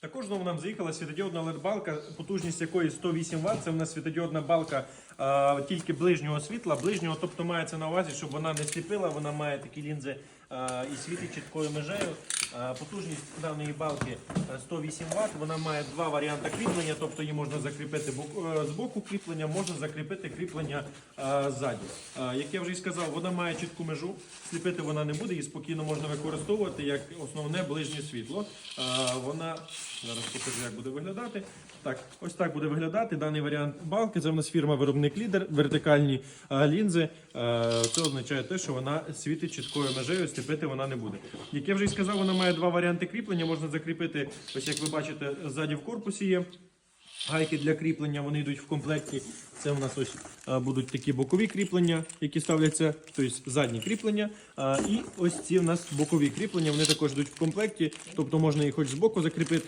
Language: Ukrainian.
Також знову нам заїхала світодіодна LED-балка, потужність якої 108 Вт. Це в нас світодіодна балка а, тільки ближнього світла. Ближнього, тобто мається на увазі, щоб вона не сліпила, вона має такі лінзи а, і світить чіткою межею. А, потужність даної балки а, 108 Вт. Вона має два варіанти кріплення, тобто її можна закріпити бок- е, з боку кріплення, можна закріпити кріплення а, ззаді. А, як я вже і сказав, вона має чітку межу, сліпити вона не буде, її спокійно можна використовувати як основне ближнє світло. А, вона зараз покажу, як буде виглядати. Так, ось так буде виглядати даний варіант балки. Це в нас фірма виробник лідер, вертикальні а, лінзи. Е, Це означає те, що вона світить чіткою межею, сліпити вона не буде. Як я вже і сказав, вона має два варіанти кріплення. Можна закріпити, ось як ви бачите, ззаді в корпусі є. Гайки для кріплення вони йдуть в комплекті. Це у нас ось а, будуть такі бокові кріплення, які ставляться, тобто задні кріплення. А, і ось ці у нас бокові кріплення, вони також йдуть в комплекті, тобто можна їх хоч з боку закріпити.